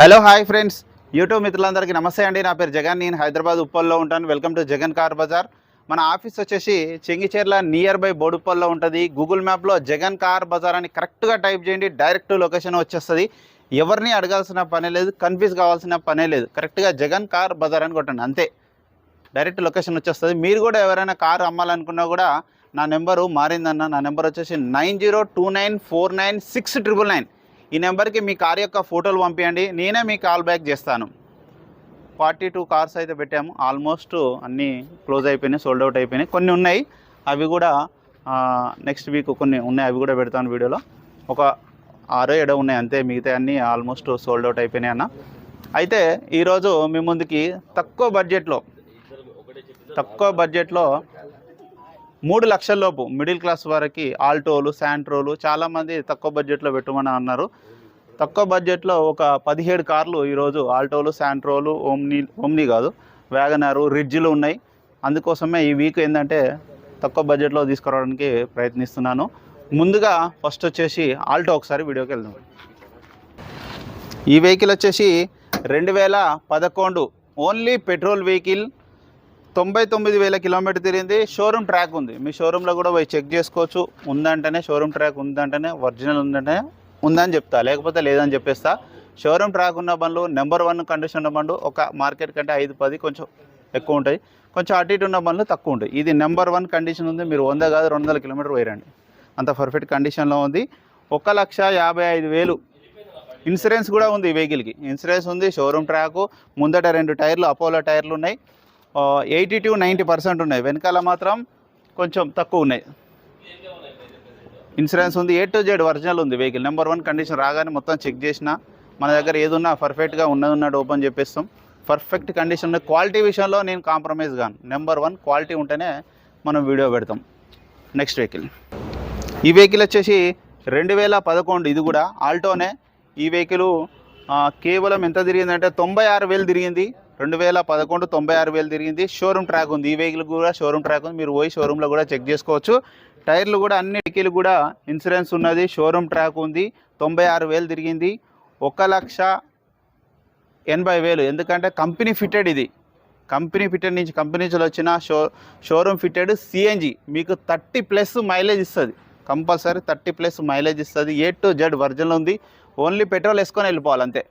Hello hi friends YouTube మిత్రులందరికీ నమస్తే అండి. నా పేరు జగన్. నేను హైదరాబాద్ ఉప్పల్లో ఉంటాను. Welcome to Jagan car Bazar మన ఆఫీస్ వచ్చేసి చెంగిచేర్ల నియర్ బై బోడుప్పల్లో ఉంటుంది. గూగుల్ మ్యాప్లో జగన్ కార్ బజార్ అని కరెక్ట్గా టైప్ చేయండి. డైరెక్ట్ లొకేషన్ వచ్చేస్తుంది. ఎవరిని అడగాల్సిన పనే లేదు. కన్ఫ్యూజ్ కావాల్సిన పనే లేదు. కరెక్ట్గా జగన్ కార్ బజార్ అని కొట్టండి. అంతే. డైరెక్ట్ లొకేషన్ వచ్చేస్తుంది. మీరు కూడా ఎవరైనా కారు అమ్మాలనుకున్నా కూడా నా నెంబరు మారిందన్న. నా నెంబర్ వచ్చేసి nine zero two nine four nine six triple nine. ఈ నెంబర్కి మీ కార్ యొక్క ఫోటోలు పంపించండి నేనే మీ కాల్ బ్యాక్ చేస్తాను. ఫార్టీ టూ కార్స్ అయితే పెట్టాము. ఆల్మోస్ట్ అన్నీ క్లోజ్ అయిపోయినాయి సోల్డ్ అవుట్ అయిపోయినాయి. కొన్ని ఉన్నాయి. అవి కూడా నెక్స్ట్ వీక్ కొన్ని ఉన్నాయి. అవి కూడా పెడతాను వీడియోలో. ఒక ఆరో ఏడో ఉన్నాయి. అంతే మిగతా అన్నీ ఆల్మోస్ట్ సోల్డ్ అవుట్ అయిపోయినాయి అన్న. అయితే ఈరోజు మీ ముందుకి తక్కువ బడ్జెట్లో తక్కువ బడ్జెట్లో మూడు లక్షల లోపు మిడిల్ క్లాస్ వారికి ఆల్టోలు శాంట్రోలు చాలామంది తక్కువ బడ్జెట్లో పెట్టమని అన్నారు. తక్కువ బడ్జెట్లో ఒక పదిహేడు కార్లు ఈరోజు ఆల్టోలు శాంట్రోలు ఓమ్ని ఓమ్ని కాదు వ్యాగనారు రిడ్జ్లు ఉన్నాయి. అందుకోసమే ఈ వీక్ ఏంటంటే తక్కువ బడ్జెట్లో తీసుకురావడానికి ప్రయత్నిస్తున్నాను. ముందుగా ఫస్ట్ వచ్చేసి ఆల్టో ఒకసారి వీడియోకి వెళ్దాం. ఈ వెహికల్ వచ్చేసి రెండు వేల పదకొండు ఓన్లీ పెట్రోల్ వెహికల్ తొంభై తొమ్మిది వేల కిలోమీటర్ తిరిగింది. షోరూమ్ ట్రాక్ ఉంది. మీ షోరూంలో కూడా పోయి చెక్ చేసుకోవచ్చు. ఉందంటేనే షోరూమ్ ట్రాక్ ఉందంటేనే ఒరిజినల్ ఉందంటే ఉందని చెప్తా. లేకపోతే లేదని చెప్పేస్తా. షోరూమ్ ట్రాక్ ఉన్న బండ్లు నెంబర్ వన్ కండిషన్ ఉన్న బండ్లు ఒక మార్కెట్ కంటే ఐదు పది కొంచెం ఎక్కువ ఉంటాయి. కొంచెం అటు ఇటు ఉన్న బండ్లు తక్కువ ఉంటాయి. ఇది నెంబర్ వన్ కండిషన్ ఉంది. మీరు వంద కాదు రెండు వందల కిలోమీటర్ పోయిరండి. అంత పర్ఫెక్ట్ కండిషన్లో ఉంది. ఒక లక్ష యాభై ఐదు వేలు ఇన్సూరెన్స్ కూడా ఉంది ఈ వెహికల్కి ఇన్సూరెన్స్ ఉంది షోరూమ్ ట్రాకు ముందట రెండు టైర్లు అపోలో టైర్లు ఉన్నాయి. ఎయిటీ టు నైంటీ పర్సెంట్ ఉన్నాయి. వెనకాల మాత్రం కొంచెం తక్కువ ఉన్నాయి. ఇన్సూరెన్స్ ఉంది. ఏ టు జెడ్ ఒరిజినల్ ఉంది వెహికల్ నెంబర్ వన్ కండిషన్ రాగానే మొత్తం చెక్ చేసిన మన దగ్గర ఏదున్నా పర్ఫెక్ట్గా ఉన్నది ఉన్నట్టు ఓపెన్ చెప్పేస్తాం. పర్ఫెక్ట్ కండిషన్ ఉంది. క్వాలిటీ విషయంలో నేను కాంప్రమైజ్ కాను నెంబర్ వన్ క్వాలిటీ ఉంటేనే మనం వీడియో పెడతాం. నెక్స్ట్ వెహికల్ ఈ వెహికల్ వచ్చేసి రెండు వేల పదకొండు. ఇది కూడా ఆల్టోనే. ఈ వెహికల్ కేవలం ఎంత తిరిగిందంటే తొంభై ఆరు వేలు తిరిగింది. రెండు వేల పదకొండు తొంభై ఆరు వేలు తిరిగింది. షోరూమ్ ట్రాక్ ఉంది. ఈ వెహికల్ కూడా షోరూమ్ ట్రాక్ ఉంది. మీరు పోయి షోరూంలో కూడా చెక్ చేసుకోవచ్చు. టైర్లు కూడా అన్ని వెహికల్ కూడా ఇన్సూరెన్స్ ఉన్నది. షోరూమ్ ట్రాక్ ఉంది. తొంభై ఆరు వేలు తిరిగింది. ఒక లక్ష ఎనభై వేలు. ఎందుకంటే కంపెనీ ఫిట్టెడ్ ఇది. కంపెనీ ఫిట్టెడ్ నుంచి కంపెనీ నుంచి వచ్చిన షో షోరూమ్ ఫిట్టెడ్ సిఎన్జి మీకు థర్టీ ప్లస్ మైలేజ్ ఇస్తుంది. కంపల్సరీ థర్టీ ప్లస్ మైలేజ్ ఇస్తుంది. ఏ టు జెడ్ వర్జన్లో ఉంది. ఓన్లీ పెట్రోల్ వేసుకొని వెళ్ళిపోవాలి అంతే.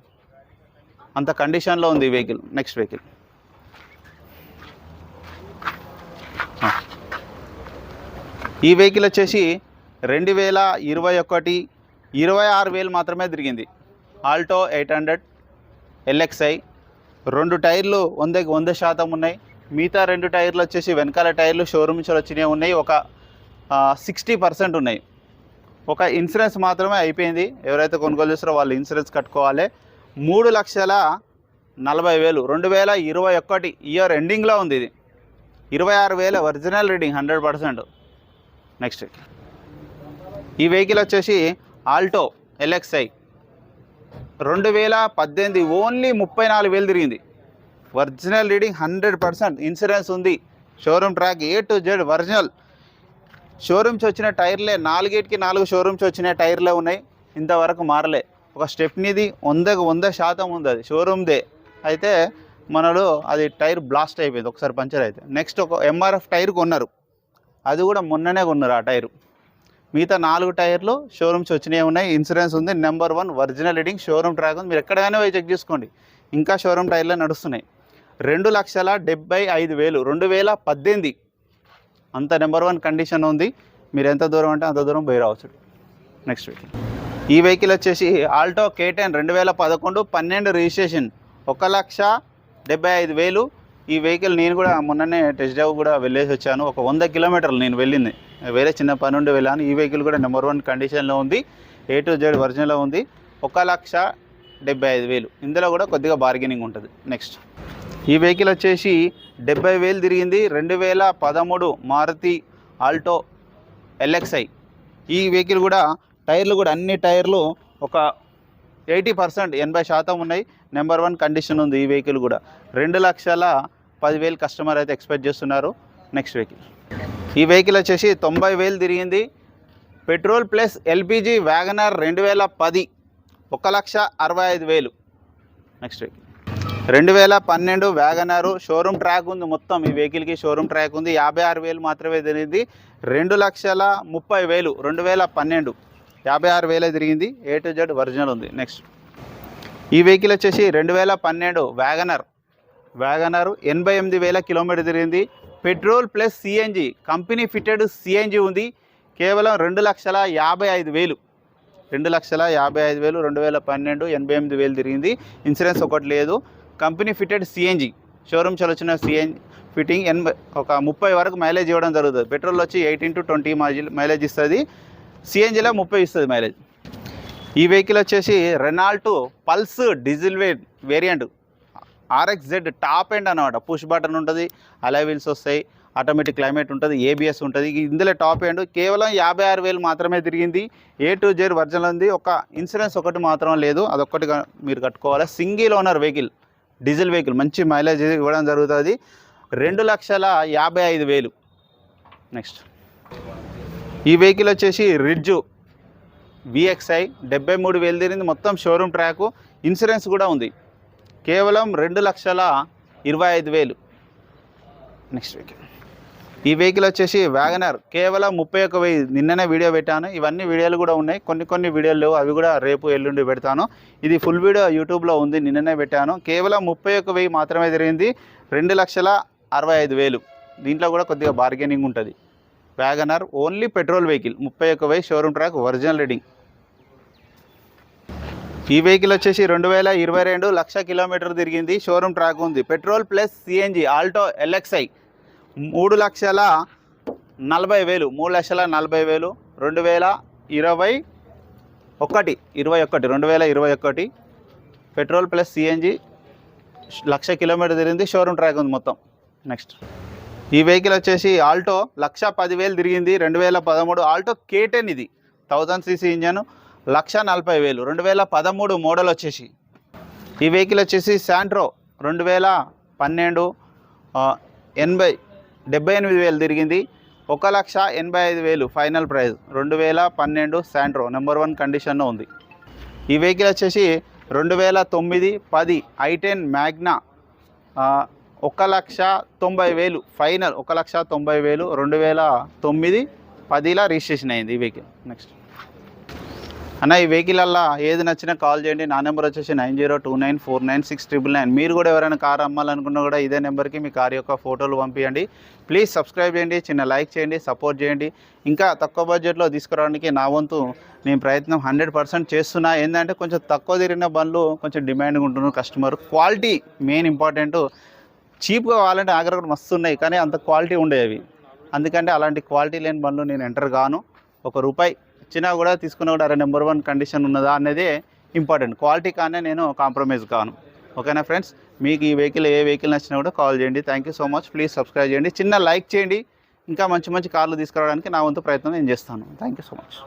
అంత కండిషన్లో ఉంది ఈ వెహికల్ నెక్స్ట్ వెహికల్. ఈ వెహికల్ వచ్చేసి రెండు వేల ఇరవై ఒకటి ఇరవై ఆరు వేలు మాత్రమే తిరిగింది. ఆల్టో ఎయిట్ హండ్రెడ్ ఎల్ఎక్స్ఐ రెండు టైర్లు వందకి వంద శాతం ఉన్నాయి. మిగతా రెండు టైర్లు వచ్చేసి వెనకాల టైర్లు షోరూమ్ నుంచి వచ్చినవి ఉన్నాయి. ఒక సిక్స్టీ పర్సెంట్ ఉన్నాయి. ఒక ఇన్సూరెన్స్ మాత్రమే అయిపోయింది. ఎవరైతే కొనుగోలు చేస్తారో వాళ్ళు ఇన్సూరెన్స్ కట్టుకోవాలి. మూడు లక్షల నలభై వేలు. రెండు వేల ఇరవై ఒకటి ఇయర్ ఎండింగ్లో ఉంది ఇది. ఇరవై ఆరు వేల original reading hundred percent. Next. ఈ వెహికల్ వచ్చేసి ఆల్టో ఎల్ఎక్స్ఐ. రెండు వేల పద్దెనిమిది ఓన్లీ ముప్పై నాలుగు వేలు తిరిగింది. Original reading hundred percent insurance ఉంది. Showroom track A to Z original. Showrooms వచ్చిన టైర్లే నాలుగేటికి నాలుగు షోరూమ్స్ వచ్చిన టైర్లే ఉన్నాయి. ఇంతవరకు మారలే. ఒక స్టెప్నీది వందకు వంద శాతం ఉంది అది షోరూమ్దే అయితే మనలో అది టైర్ బ్లాస్ట్ అయిపోయింది ఒకసారి పంచర్ అయితే. నెక్స్ట్ ఒక ఎంఆర్ఎఫ్ టైర్ కొన్నారు. అది కూడా మొన్ననే కొన్నారు ఆ టైరు. మిగతా నాలుగు టైర్లు షోరూమ్స్ వచ్చినవి ఉన్నాయి. ఇన్సూరెన్స్ ఉంది number one original reading showroom track ఉంది. మీరు ఎక్కడైనా పోయి చెక్ చేసుకోండి. ఇంకా షోరూమ్ టైర్లే నడుస్తున్నాయి. రెండు లక్షల డెబ్బై ఐదు వేలు రెండు వేల పద్దెనిమిది. అంత నెంబర్ వన్ కండిషన్ ఉంది. మీరు ఎంత దూరం అంటే అంత దూరం పోయి రావచ్చు. నెక్స్ట్ వీక్ ఈ వెహికల్ వచ్చేసి ఆల్టో కే టెన్ రెండు వేల పదకొండు పన్నెండు రిజిస్ట్రేషన్ ఒక లక్ష డెబ్బై ఐదు వేలు. ఈ వెహికల్ నేను కూడా మొన్ననే టెస్ట్ డ్రైవ్ కూడా వెళ్ళేసి వచ్చాను. ఒక వంద కిలోమీటర్లు నేను వెళ్ళింది. వేరే చిన్న పని నుండి వెళ్ళాను. ఈ వెహికల్ కూడా నెంబర్ వన్ కండిషన్లో ఉంది. ఏ టు జెడ్ వర్జన్లో ఉంది. ఒక లక్ష డెబ్బై ఐదు వేలు. ఇందులో కూడా కొద్దిగా బార్గెనింగ్ ఉంటుంది. నెక్స్ట్ ఈ వెహికల్ వచ్చేసి డెబ్బై వేలు తిరిగింది. రెండు వేల పదమూడు మారుతి ఆల్టో ఎల్ఎక్స్ఐ ఈ వెహికల్ కూడా టైర్లు కూడా అన్ని టైర్లు ఒక ఎయిటీ పర్సెంట్ ఎనభై శాతం ఉన్నాయి. నెంబర్ వన్ కండిషన్ ఉంది ఈ వెహికల్ కూడా. రెండు లక్షల పదివేలు కస్టమర్ అయితే ఎక్స్పెక్ట్ చేస్తున్నారు నెక్స్ట్ వెహికల్. ఈ వెహికల్ వచ్చేసి తొంభై వేలు తిరిగింది. పెట్రోల్ ప్లస్ ఎల్పిజి వ్యాగనర్ రెండు వేల పది ఒక లక్ష అరవై ఐదు వేలు. Next vehicle. రెండు వేల పన్నెండు వ్యాగనారు షోరూమ్ ట్రాక్ ఉంది మొత్తం. ఈ వెహికల్కి షోరూమ్ ట్రాక్ ఉంది. యాభై ఆరు వేలు మాత్రమే తిరిగింది. రెండు లక్షల ముప్పై వేలు రెండు వేల పన్నెండు. యాభై ఆరు వేలే తిరిగింది. ఏ టు జెడ్ ఒరిజినల్ ఉంది. నెక్స్ట్ ఈ వెహికల్ వచ్చేసి రెండు వేల పన్నెండు వ్యాగనర్ వ్యాగనర్ ఎనభై ఎనిమిది వేల కిలోమీటర్ తిరిగింది. Petrol plus CNG company fitted CNG ఉంది. కేవలం రెండు లక్షల యాభై ఐదు వేలు. రెండు లక్షల యాభై ఐదు వేలు రెండు వేల పన్నెండు ఎనభై ఎనిమిది వేలు తిరిగింది. ఇన్సూరెన్స్ ఒకటి లేదు. కంపెనీ ఫిట్టెడ్ సిఎన్జి షోరూమ్ చలొచ్చిన సిఎన్ ఫిట్టింగ్ ఎనభై ఒక ముప్పై వరకు మైలేజ్ ఇవ్వడం జరుగుతుంది. పెట్రోల్ వచ్చి ఎయిటీన్ టు ట్వంటీ మైలేజ్ ఇస్తుంది. సిఎన్జిలో ముప్పై ఇస్తుంది మైలేజ్ ఈ వెహికల్ వచ్చేసి రెనాల్టో పల్స్ డీజిల్ వే variant RX Z top end అనమాట పుష్ బటన్ ఉంటుంది అలై వీల్స్ వస్తాయి ఆటోమేటిక్ క్లైమేట్ ఉంటుంది ఏబిఎస్ ఉంటుంది. ఇందులో టాప్ ఎండ్ కేవలం యాభై ఆరు వేలు మాత్రమే తిరిగింది. ఏ టు జెడ్ వర్జన్ ఉంది. ఒక ఇన్సూరెన్స్ ఒకటి మాత్రం లేదు. అదొక్కటి మీరు కట్టుకోవాలి. Single owner vehicle diesel vehicle మంచి మైలేజ్ ఇవ్వడం జరుగుతుంది. రెండు లక్షల యాభై ఐదు వేలు. నెక్స్ట్ ఈ వెహికల్ వచ్చేసి రిడ్జు విఎక్స్ఐ డెబ్బై మూడు వేలు తిరిగింది. మొత్తం షోరూమ్ ట్రాకు. ఇన్సూరెన్స్ కూడా ఉంది. కేవలం రెండు లక్షల ఇరవై ఐదు వేలు. నెక్స్ట్ వెహికల్ ఈ వెహికల్ వచ్చేసి వ్యాగనర్ కేవలం ముప్పై ఒక్క వెయ్యి. నిన్ననే వీడియో పెట్టాను. ఇవన్నీ వీడియోలు కూడా ఉన్నాయి. కొన్ని కొన్ని వీడియోలు అవి కూడా రేపు ఎల్లుండి పెడతాను. ఇది ఫుల్ వీడియో యూట్యూబ్లో ఉంది. నిన్ననే పెట్టాను. కేవలం ముప్పై ఒక్క వెయ్యి మాత్రమే తిరిగింది. రెండు లక్షల అరవై ఐదు వేలు. దీంట్లో కూడా కొద్దిగా బార్గెనింగ్ ఉంటుంది. వ్యాగనర్ ఓన్లీ పెట్రోల్ వెహికల్ ముప్పై ఒక్క వెయ్యి షోరూమ్ ట్రాక్ ఒరిజినల్ రీడింగ్ ఈ వెహికల్ వచ్చేసి రెండు వేల ఇరవై రెండు లక్ష కిలోమీటర్ తిరిగింది షోరూమ్ ట్రాక్ ఉంది. Petrol plus CNG Alto LXI మూడు లక్షల నలభై వేలు మూడు లక్షల నలభై వేలు రెండు వేల ఇరవై ఒకటి ఇరవై ఒకటి రెండు వేల ఇరవై ఒకటి. Petrol plus CNG lakh kilometre తిరిగింది షోరూమ్ ట్రాక్ ఉంది మొత్తం. నెక్స్ట్ ఈ వెహికల్ వచ్చేసి ఆల్టో లక్ష పదివేలు తిరిగింది రెండు వేల పదమూడు ఆల్టో కేటెన్ ఇది. థౌజండ్ సీసీ ఇంజన్ లక్ష నలభై వేలు రెండు వేల పదమూడు మోడల్ వచ్చేసి. ఈ వెహికల్ వచ్చేసి శాంట్రో రెండు వేల పన్నెండు ఎనభై డెబ్బై ఎనిమిది వేలు తిరిగింది. ఒక లక్ష ఎనభై ఐదు వేలు ఫైనల్ ప్రైస్ రెండు వేల పన్నెండు శాంట్రో నెంబర్ వన్ కండిషన్లో ఉంది. ఈ వెహికల్ వచ్చేసి రెండు వేల తొమ్మిది పది ఐ టెన్ మ్యాగ్నా ఒక లక్ష తొంభై వేలు ఫైనల్ ఒక లక్ష తొంభై వేలు రెండు వేల తొమ్మిది పదిలా రిజిస్ట్రేషన్ అయింది ఈ వెహికల్ నెక్స్ట్ అన్న ఈ వెహికలల్లా ఏది నచ్చినా కాల్ చేయండి. నా నెంబర్ వచ్చేసి nine zero two nine four nine six triple nine. మీరు కూడా ఎవరైనా కార్ అమ్మాలనుకున్నా కూడా ఇదే నెంబర్కి మీ కార్ యొక్క ఫోటోలు పంపించండి ప్లీజ్ సబ్స్క్రైబ్ చేయండి చిన్న లైక్ చేయండి సపోర్ట్ చేయండి. ఇంకా తక్కువ బడ్జెట్లో తీసుకురావడానికి నా వంతు నేను ప్రయత్నం హండ్రెడ్ పర్సెంట్ చేస్తున్నా. ఏంటంటే కొంచెం తక్కువ తిరిగిన బండ్లు కొంచెం డిమాండ్గా ఉంటున్నారు. కస్టమర్ క్వాలిటీ మెయిన్ ఇంపార్టెంట్ చీప్గా కావాలంటే ఆగ్ర కూడా మస్తు ఉన్నాయి కానీ అంత క్వాలిటీ ఉండేవి అందుకంటే అలాంటి క్వాలిటీ లేని బండ్లు నేను ఎంటర్ కాను. ఒక రూపాయి ఇచ్చినా కూడా తీసుకున్నా కూడా అరే నెంబర్ వన్ కండిషన్ ఉన్నదా అనేది ఇంపార్టెంట్ క్వాలిటీ కానీ నేను కాంప్రమైజ్ కాను. ఓకేనా ఫ్రెండ్స్ మీకు ఈ వెహికల్ ఏ వెహికల్ నచ్చినా కూడా కాల్ చేయండి. Thank you so much please subscribe చేయండి. చిన్న లైక్ చేయండి. ఇంకా మంచి మంచి కార్లు తీసుకురావడానికి నా వంతు ప్రయత్నం నేను చేస్తాను. Thank you so much